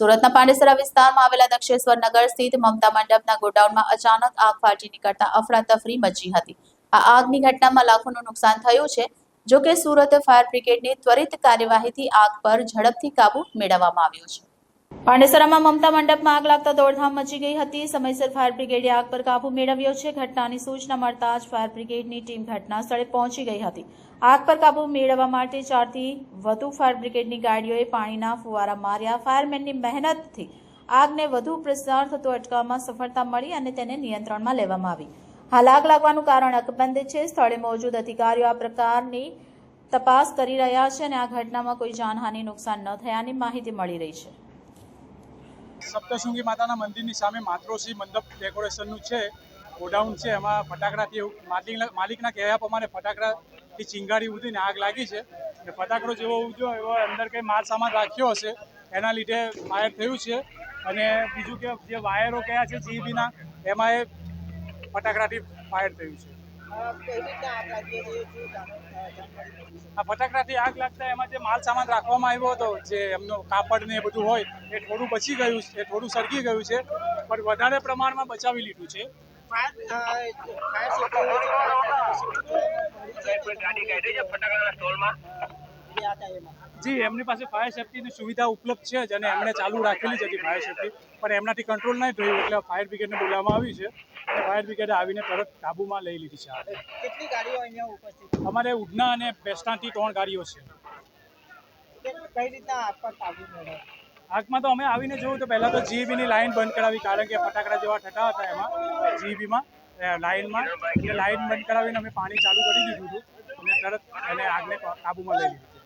સુરતના પાંડેસરા વિસ્તારમાં આવેલા દક્ષેશ્વર નગર સ્થિત મમતા મંડપના ગોડાઉનમાં અચાનક આગ ફાટી નીકળતા અફરાતફરી મચી હતી. આ આગની ઘટનામાં લાખોનું નુકસાન થયું છે જો કે સુરત ફાયર બ્રિગેડની ત્વરિત કાર્યવાહીથી આગ પર ઝડપથી કાબુ મેળવવામાં આવ્યો છે. પાંડેસરામાં મમતા મંડપમાં આગ લાગતા દોડધામ મચી ગઈ હતી. સમયસર ફાયર બ્રિગેડે આગ પર કાબુ મેળવ્યો છે. ઘટનાની સૂચના મળતા જ ફાયર બ્રિગેડની ટીમ ઘટના સ્થળે પહોંચી ગઈ હતી. આગ પર કાબુ મેળવવા માટે ચારથી વધુ ફાયર બ્રિગેડની ગાડીઓએ પાણીના ફુવારા માર્યા. ફાયરમેનની મહેનતથી આગને વધુ પ્રસાર થતો અટકાવવામાં સફળતા મળી અને તેને નિયંત્રણમાં લેવામાં આવી. હાલ આગ લાગવાનું કારણ અકબંધ છે. સ્થળે મોજૂદ અધિકારીઓ આ પ્રકારની તપાસ કરી રહ્યા છે અને આ ઘટનામાં કોઈ જાનહાનિ, નુકસાન ન થયાની માહિતી મળી રહી છે. સપ્તશૃંગી માતાના મંદિરની સામે માતૃશ્રી મંડપ ડેકોરેશનનું છે, ગોડાઉન છે, એમાં ફટાકડાથી એવું માલિકના માલિકના કહેવા પ્રમાણે ફટાકડાથી ચિંગારી ઉડીને આગ લાગી છે. ને ફટાકડો જેવો ઉડ્યો એવો અંદર કંઈ માલ સામાન રાખ્યો હશે, એના લીધે ફાયર થયું છે. અને બીજું કે જે વાયરો કયા છે, જીબીના, એમાં એ ફટાકડાથી ફાયર થયું છે. આ ફટાકડાથી આગ લાગતા એમાં જે માલ સામાન રાખવામાં આવ્યો હતો જે એમનો કાપડ ને એ બધું હોય એ થોડું બચી ગયું છે એ થોડું સળગી ગયું છે પણ વધારે પ્રમાણમાં બચાવી લીધું છે. જી એમની પાસે ફાયર સેફટીની સુવિધા ઉપલબ્ધ છે જ અને એમણે ચાલુ રાખેલી જ હતી ફાયર સેફટી પણ એમનાથી કંટ્રોલ નહીં થયું એટલે ફાયર બ્રિગેડને બોલાવવામાં આવી છે. અને ફાયર બ્રિગેડે આવીને તરત કાબૂમાં લઈ લીધી છે કેટલી ગાડીઓ અહીંયા ઉપસ્થિત અમારે ઉડના અને બેસનાથી ત્રણ ગાડીઓ છે. છે કઈ રીતના આગ પર કાબુ મેળવ્યો આગમાં તો અમે આવીને જોયું તો પહેલાં તો જીબીની લાઈન બંધ કરાવી કારણ કે ફટાકડા જેવા ઠઠા હતા એમાં. જીબીમાં લાઈનમાં એટલે લાઈન બંધ કરાવીને અમે પાણી ચાલુ કરી દીધું હતું. અને તરત એને આગને કાબૂમાં લઈ લીધી.